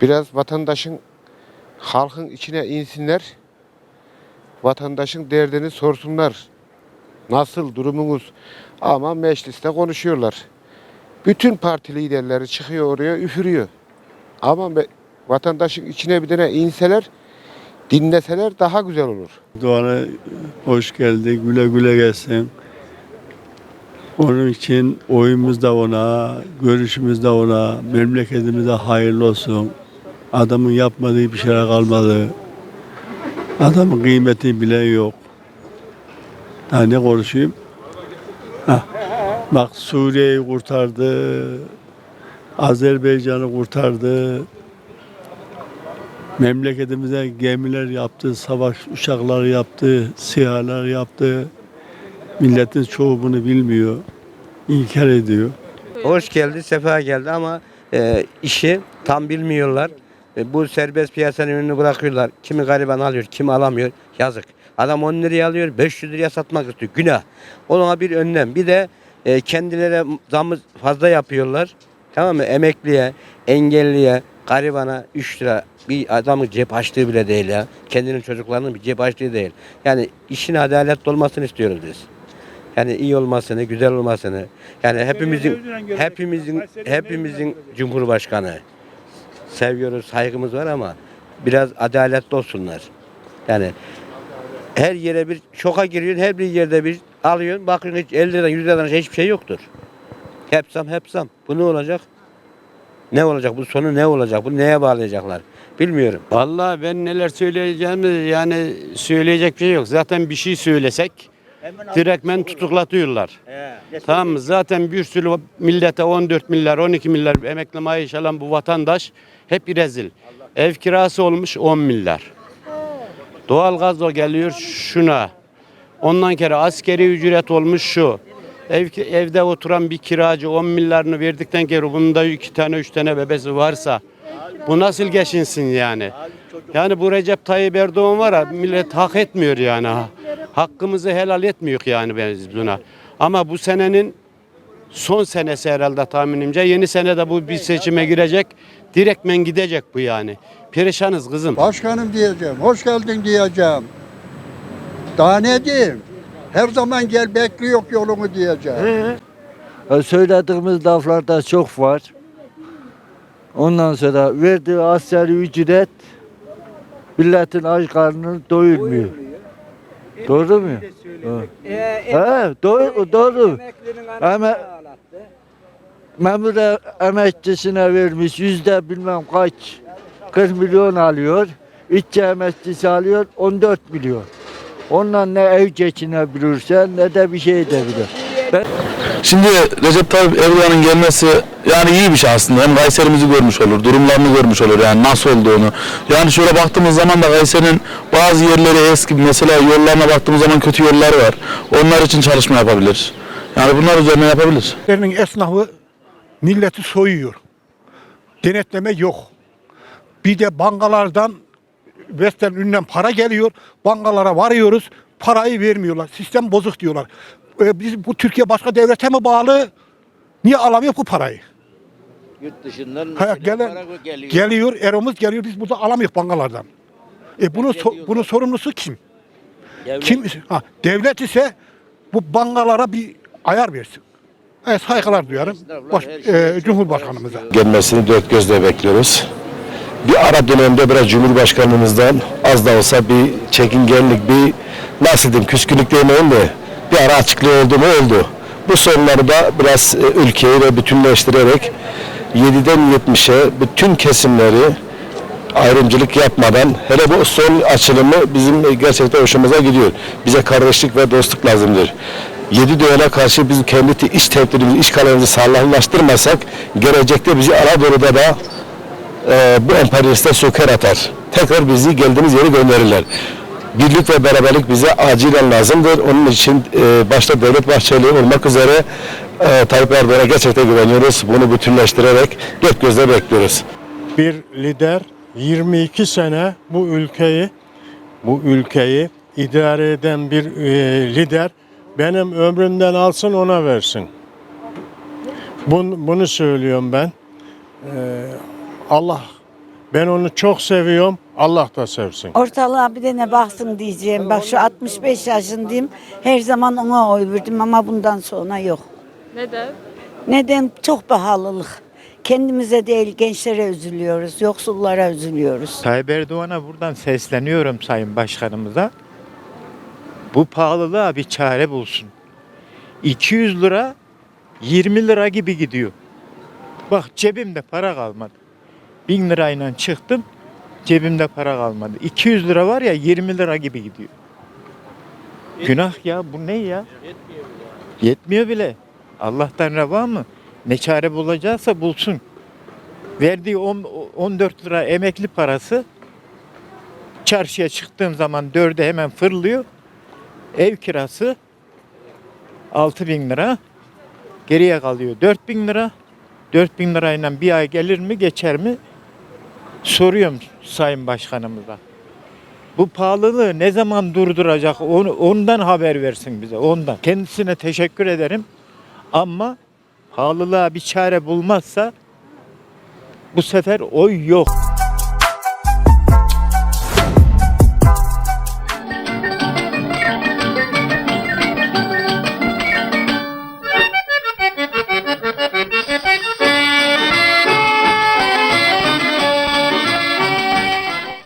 Biraz vatandaşın, halkın içine insinler. Vatandaşın derdini sorsunlar. Nasıl durumunuz? Ama mecliste konuşuyorlar. Bütün parti liderleri çıkıyor oraya üfürüyor. Ama vatandaşın içine bir tane inseler, dinleseler daha güzel olur. Doğan'a hoş geldi, güle güle gelsin. Onun için oyumuz da ona, görüşümüz de ona, memleketimize hayırlı olsun. Adamın yapmadığı bir şeyler kalmadı. Adamın kıymetini bilen yok. Ha ne konuşayım? Hah, Bak Suriye'yi kurtardı, Azerbaycan'ı kurtardı, Memleketimize gemiler yaptı, savaş uçakları yaptı, sihalar yaptı. Milletin çoğu bunu bilmiyor, inkar ediyor. Hoş geldi, sefa geldi ama e, işi tam bilmiyorlar. E, bu serbest piyasanın önünü bırakıyorlar. Kimi gariban alıyor, kimi alamıyor. Yazık. Adam 10 liraya alıyor, 500 liraya satmak istiyor. Günah. Ona bir önlem. Bir de e, kendileri zamı fazla yapıyorlar. Tamam mı? Emekliye, engelliye, garibana 3 lira bir adamın cep açtığı bile değil ya. Kendinin çocuklarının bir cep açtığı değil. Yani işin adaletli olmasını istiyoruz biz. Yani iyi olmasını, güzel olmasını. Yani hepimizin hepimizin hepimizin cumhurbaşkanı seviyoruz, saygımız var ama biraz adaletli olsunlar. Yani her yere bir şoka giriyorsun, her bir yerde bir alıyorsun, bakıyorsun hiç 50 liradan 100 liradan hiçbir şey yoktur. Hep zam, hep. Bu ne olacak? Ne olacak? Bu sonu ne olacak? Bu neye bağlayacaklar? Bilmiyorum. Vallahi ben neler söyleyeceğimi yani söyleyecek bir şey yok. Zaten bir şey söylesek direktmen tutuklatıyorlar. Tamam mı? Zaten bir sürü millete 14 milyar 12 milyar emekli maaş alan bu vatandaş hep rezil. Ev kirası olmuş 10 milyar. Doğalgaz da geliyor şuna. Ondan kere askeri ücret olmuş şu. Ev, evde oturan bir kiracı 10 milyarını verdikten kere bunda iki tane üç tane bebesi varsa bu nasıl geçinsin yani? Yani bu Recep Tayyip Erdoğan var ya millet hak etmiyor yani. Ha- Hakkımızı helal etmiyor yani biz buna. Ama bu senenin son senesi herhalde tahminimce. Yeni sene de bu bir seçime girecek. Direktmen gidecek bu yani. Perişanız kızım. Başkanım diyeceğim, hoş geldin diyeceğim. Daha ne diyeyim? Her zaman gel bekliyor yolunu diyeceğim. Ya Söylediğimiz laflarda çok var. Ondan sonra verdiği asgari ücret milletin aç karnını doyurmuyor. Doğru mu? He, doğru, doğru. Ama memur e- emekçisine vermiş yüzde bilmem kaç 40 milyon alıyor. İşçi emekçisi alıyor 14 milyon. Ondan ne ev geçinebilirse ne de bir şey edebilir. Ben Şimdi Recep Tayyip Erdoğan'ın gelmesi yani iyi bir şey aslında. Hem Kayseri'mizi görmüş olur, durumlarını görmüş olur yani nasıl olduğunu. Yani şöyle baktığımız zaman da Kayseri'nin bazı yerleri eski mesela yollarına baktığımız zaman kötü yollar var. Onlar için çalışma yapabilir. Yani bunlar üzerine yapabilir. Devletlerin esnafı milleti soyuyor. Denetleme yok. Bir de bankalardan Western ünlem para geliyor. Bankalara varıyoruz. Parayı vermiyorlar. Sistem bozuk diyorlar. Ee, biz bu Türkiye başka devlete mi bağlı? Niye alamıyor bu parayı? Yurt dışından Ha, gelen, geliyor. eromuz geliyor. Biz burada alamıyoruz bankalardan. E bunun so- bunun sorumlusu kim? Kim? Ha, devlet ise bu bankalara bir ayar versin. Evet, saygılar duyarım. Baş, e, Cumhurbaşkanımıza. Gelmesini dört gözle bekliyoruz. Bir ara dönemde biraz Cumhurbaşkanımızdan az da olsa bir çekingenlik, bir nasıl diyeyim küskünlük demeyin de bir ara açıklığı oldu mu oldu. Bu sorunları da biraz e, ülkeyi de bütünleştirerek 7'den 70'e bütün kesimleri ayrımcılık yapmadan hele bu son açılımı bizim gerçekten hoşumuza gidiyor. Bize kardeşlik ve dostluk lazımdır. Yedi düğene karşı biz kendi te- iş tedbirimizi, iş kalemimizi sağlamlaştırmasak gelecekte bizi Anadolu'da da e, bu emperyaliste söker atar. Tekrar bizi geldiğimiz yere gönderirler. Birlik ve beraberlik bize acilen lazımdır. Onun için e, başta Devlet Bahçeli olmak üzere e, Tayyip Erdoğan'a gerçekten güveniyoruz. Bunu bütünleştirerek dört gözle bekliyoruz. bir lider 22 sene bu ülkeyi bu ülkeyi idare eden bir e, lider benim ömrümden alsın ona versin. Bunu, bunu söylüyorum ben. E, Allah Ben onu çok seviyorum. Allah da sevsin. Ortalığa bir de ne baksın diyeceğim. Bak şu 65 yaşındayım. Her zaman ona oy verdim ama bundan sonra yok. Neden? Neden? Çok pahalılık. Kendimize değil gençlere üzülüyoruz. Yoksullara üzülüyoruz. Tayyip Erdoğan'a buradan sesleniyorum Sayın Başkanımıza. Bu pahalılığa bir çare bulsun. 200 lira 20 lira gibi gidiyor. Bak cebimde para kalmadı. 1000 lirayla çıktım cebimde para kalmadı. 200 lira var ya 20 lira gibi gidiyor. Günah ya bu ne ya? Yetmiyor bile. Allah'tan reva mı? Ne çare bulacaksa bulsun. Verdiği on- 14 lira emekli parası çarşıya çıktığım zaman dörde hemen fırlıyor. Ev kirası 6 bin lira. Geriye kalıyor 4 bin lira. 4 bin lirayla bir ay gelir mi geçer mi? Soruyorum Sayın Başkanımıza. Bu pahalılığı ne zaman durduracak onu, ondan haber versin bize ondan. Kendisine teşekkür ederim ama pahalılığa bir çare bulmazsa bu sefer oy yok.